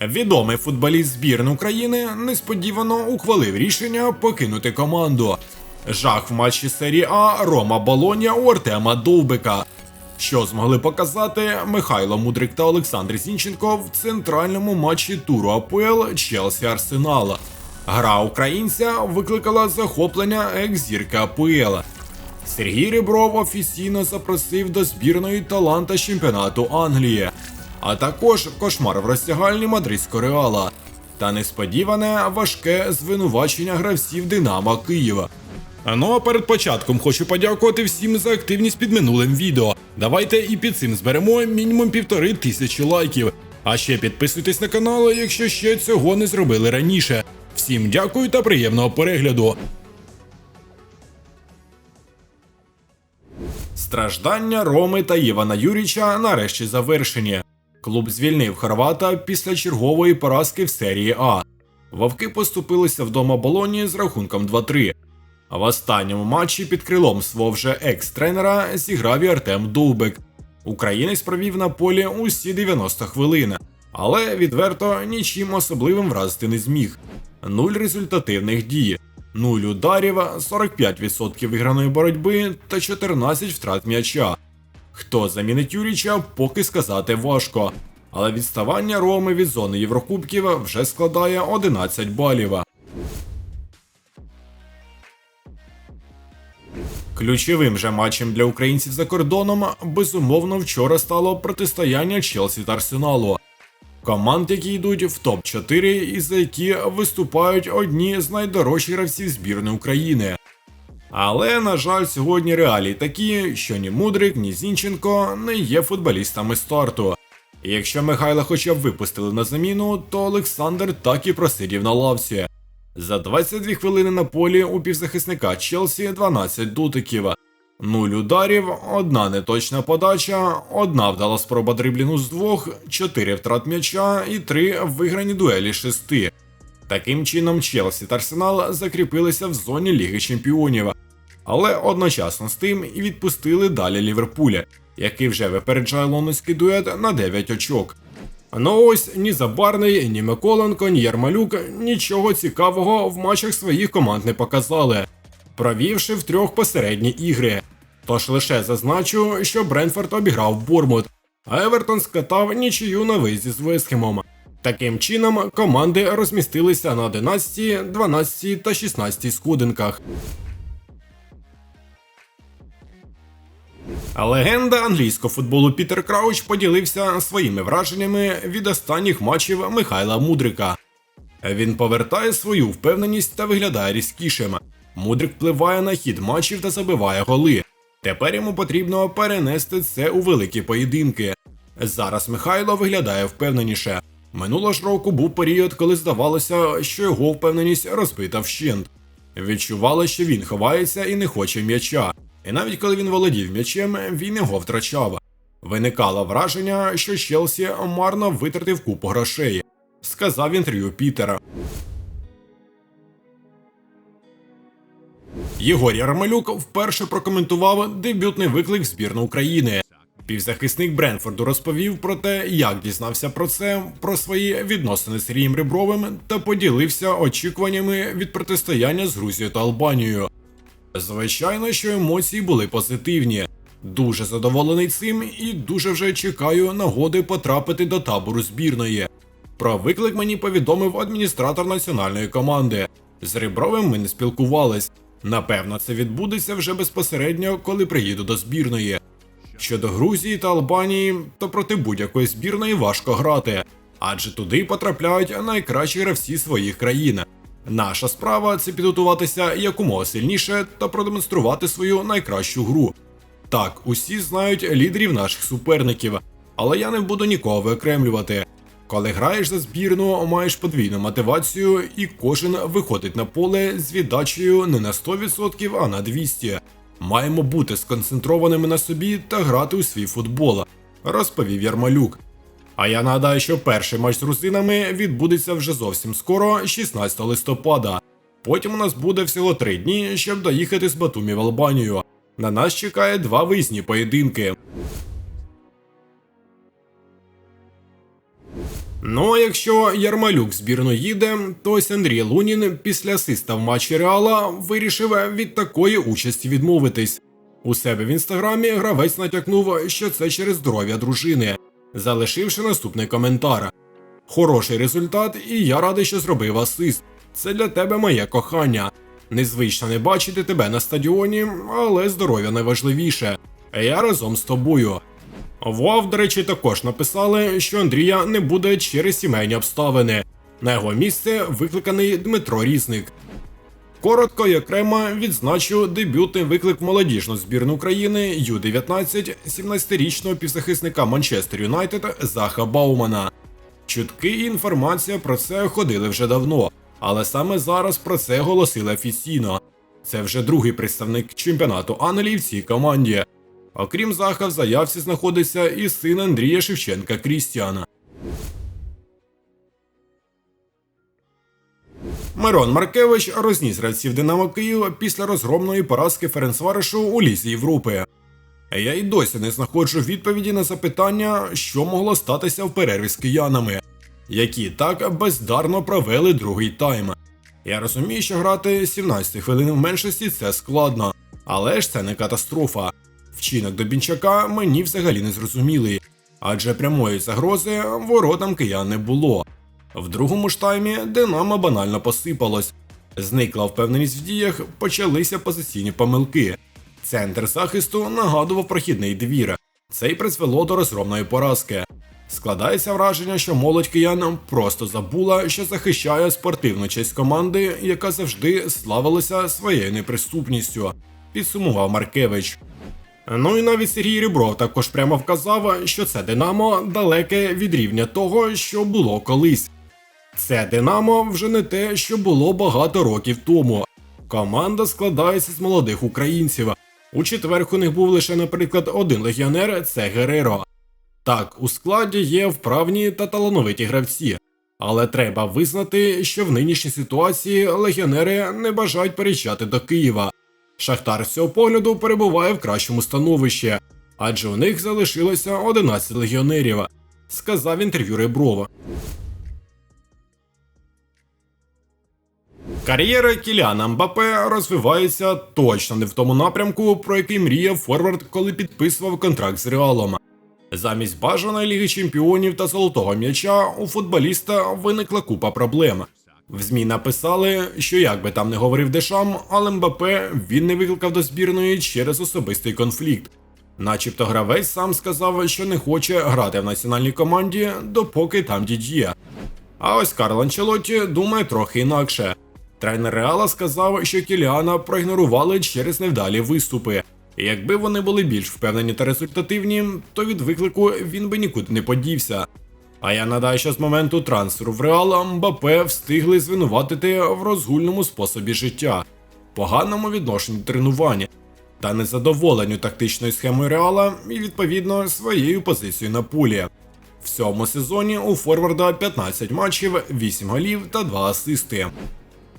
Відомий футболіст збірної України несподівано ухвалив рішення покинути команду. Жах в матчі серії А Рома Болоня у Артема Довбика. Що змогли показати Михайло Мудрик та Олександр Зінченко в центральному матчі туру АПЛ Челсі Арсенала. Гра українця викликала захоплення екс-зірки АПЛ. Сергій Ребров офіційно запросив до збірної таланта чемпіонату Англії, а також кошмар в розтягальні мадридського реала та несподіване важке звинувачення гравців Динамо Києва. Ну а перед початком хочу подякувати всім за активність під минулим відео. Давайте і під цим зберемо мінімум півтори тисячі лайків. А ще підписуйтесь на канал, якщо ще цього не зробили раніше. Всім дякую та приємного перегляду. Страждання Роми та Івана Юріча нарешті завершені. Клуб звільнив Хорвата після чергової поразки в серії А. Вовки поступилися вдома Болоні з рахунком 2-3. А в останньому матчі під крилом свого вже екс-тренера зіграв і Артем Довбик. Українець провів на полі усі 90 хвилин, але відверто нічим особливим вразити не зміг. Нуль результативних дій, нуль ударів, 45% виграної боротьби та 14 втрат м'яча. Хто замінить Юріча, поки сказати важко. Але відставання Роми від зони Єврокубків вже складає 11 балів. Ключовим же матчем для українців за кордоном безумовно вчора стало протистояння Челсі та Арсеналу. Команд, які йдуть в топ-4 і за які виступають одні з найдорожчих гравців збірної України. Але, на жаль, сьогодні реалії такі, що ні Мудрик, ні Зінченко не є футболістами старту. Якщо Михайла хоча б випустили на заміну, то Олександр так і просидів на лавці. За 22 хвилини на полі у півзахисника Челсі 12 дотиків, 0 ударів, одна неточна подача, одна вдала спроба дриблінгу з двох, 4 втрат м'яча і 3 виграні дуелі шести. Таким чином, Челсі та Арсенал закріпилися в зоні Ліги Чемпіонів, але одночасно з тим і відпустили далі Ліверпуля, який вже випереджає лондонський дует на 9 очок. Ну ось ні Забарний, ні Миколенко, ні Ярмалюк нічого цікавого в матчах своїх команд не показали, провівши в трьох посередні ігри. Тож лише зазначу, що Бренфорд обіграв Бормут, а Евертон скатав нічию на виїзді з Вестхемом. Таким чином, команди розмістилися на 11, 12 та 16 сходинках. Легенда англійського футболу Пітер Крауч поділився своїми враженнями від останніх матчів Михайла Мудрика. Він повертає свою впевненість та виглядає різкішим. Мудрик впливає на хід матчів та забиває голи. Тепер йому потрібно перенести це у великі поєдинки. Зараз Михайло виглядає впевненіше. Минулого ж року був період, коли здавалося, що його впевненість розбита вщент. Відчувало, що він ховається і не хоче м'яча. І навіть коли він володів м'ячем, він його втрачав. Виникало враження, що Челсі марно витратив купу грошей, сказав інтерв'ю Пітера. Єгор Ярмалюк вперше прокоментував дебютний виклик в збірну України. Півзахисник Бренфорду розповів про те, як дізнався про це, про свої відносини з Сергієм Ребровим та поділився очікуваннями від протистояння з Грузією та Албанією. Звичайно, що емоції були позитивні. Дуже задоволений цим і дуже вже чекаю нагоди потрапити до табору збірної. Про виклик мені повідомив адміністратор національної команди. З Ребровим ми не спілкувались. Напевно, це відбудеться вже безпосередньо, коли приїду до збірної. Щодо Грузії та Албанії, то проти будь-якої збірної важко грати, адже туди потрапляють найкращі гравці своїх країн. Наша справа це підготуватися якомога сильніше та продемонструвати свою найкращу гру. Так, усі знають лідерів наших суперників, але я не буду нікого виокремлювати. Коли граєш за збірну, маєш подвійну мотивацію, і кожен виходить на поле з віддачею не на 100%, а на 200%. Маємо бути сконцентрованими на собі та грати у свій футбол, розповів Ярмалюк. А я нагадаю, що перший матч з русинами відбудеться вже зовсім скоро, 16 листопада. Потім у нас буде всього три дні, щоб доїхати з Батумі в Албанію. На нас чекає два виїзні поєдинки. Ну а якщо Ярмалюк в збірну їде, то ось Андрій Лунін після асиста в матчі Реала вирішив від такої участі відмовитись. У себе в інстаграмі гравець натякнув, що це через здоров'я дружини, залишивши наступний коментар. Хороший результат, і я радий, що зробив асист. Це для тебе моє кохання. Незвично не бачити тебе на стадіоні, але здоров'я найважливіше. Я разом з тобою. Вов, до речі, також написали, що Андрія не буде через сімейні обставини. На його місце викликаний Дмитро Різник. Коротко і окремо відзначу дебютний виклик молодіжну збірну України Ю-19 17-річного півзахисника Манчестер Юнайтед Заха Баумана. Чутки і інформація про це ходили вже давно, але саме зараз про це оголосили офіційно. Це вже другий представник чемпіонату Англії в цій команді. Окрім Заха, в заявці знаходиться і син Андрія Шевченка Крістіана. Мирон Маркевич розніс гравців Динамо Київ після розгромної поразки Ференцварешу у Лізі Європи. Я й досі не знаходжу відповіді на запитання, що могло статися в перерві з киянами, які так бездарно провели другий тайм. Я розумію, що грати 17 хвилин в меншості це складно, але ж це не катастрофа. Вчинок Добінчака мені взагалі не зрозумілий, адже прямої загрози воротам киян не було. В другому ж таймі Динамо банально посипалось. Зникла впевненість в діях, почалися позиційні помилки. Центр захисту нагадував прохідний двір. Це й призвело до розгромної поразки. Складається враження, що молодь киян просто забула, що захищає спортивну честь команди, яка завжди славилася своєю неприступністю, підсумував Маркевич. Ну і навіть Сергій Рібров також прямо вказав, що це Динамо далеке від рівня того, що було колись. Це Динамо вже не те, що було багато років тому. Команда складається з молодих українців. У четвер у них був лише, наприклад, один легіонер це Гереро. Так, у складі є вправні та талановиті гравці, але треба визнати, що в нинішній ситуації легіонери не бажають переїжджати до Києва. Шахтар з цього погляду перебуває в кращому становищі, адже у них залишилося 11 легіонерів, сказав інтерв'ю Реброва. Кар'єра Кіліана Мбапе розвивається точно не в тому напрямку, про який мріяв Форвард, коли підписував контракт з Реалом. Замість бажаної Ліги Чемпіонів та золотого м'яча у футболіста виникла купа проблем. В ЗМІ написали, що як би там не говорив Дешам, але Мбапе він не викликав до збірної через особистий конфлікт. Начебто гравець сам сказав, що не хоче грати в національній команді, допоки там дід'є. А ось Карл Анчелотті думає трохи інакше. Тренер Реала сказав, що Кіліана проігнорували через невдалі виступи. Якби вони були більш впевнені та результативні, то від виклику він би нікуди не подівся. А я нагадаю, що з моменту трансферу в Реал Мбапе встигли звинуватити в розгульному способі життя, поганому відношенні тренувань та незадоволенню тактичною схемою Реала і відповідно своєю позицією на пулі. В цьому сезоні у Форварда 15 матчів, 8 голів та 2 асисти.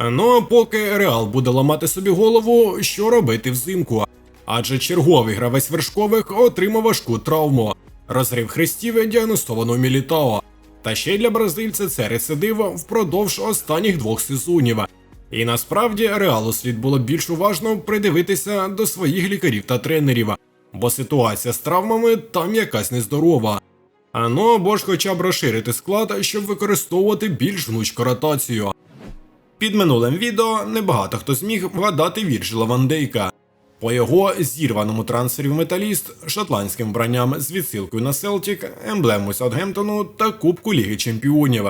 Ну поки Реал буде ламати собі голову, що робити взимку. Адже черговий гравець вершкових отримав важку травму. Розрив хрестів діагностовано Мілітао. Та ще й для бразильця це рецидив впродовж останніх двох сезонів. І насправді реалу слід було більш уважно придивитися до своїх лікарів та тренерів, бо ситуація з травмами там якась нездорова. А ну або ж хоча б розширити склад, щоб використовувати більш гнучку ротацію. Під минулим відео небагато хто зміг вгадати Вірджила Ван Дейка. По його зірваному трансфері в металіст, шотландським вбранням з відсилкою на Селтік, емблему Саутгемптону та Кубку Ліги Чемпіонів.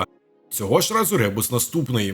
Цього ж разу ребус наступний.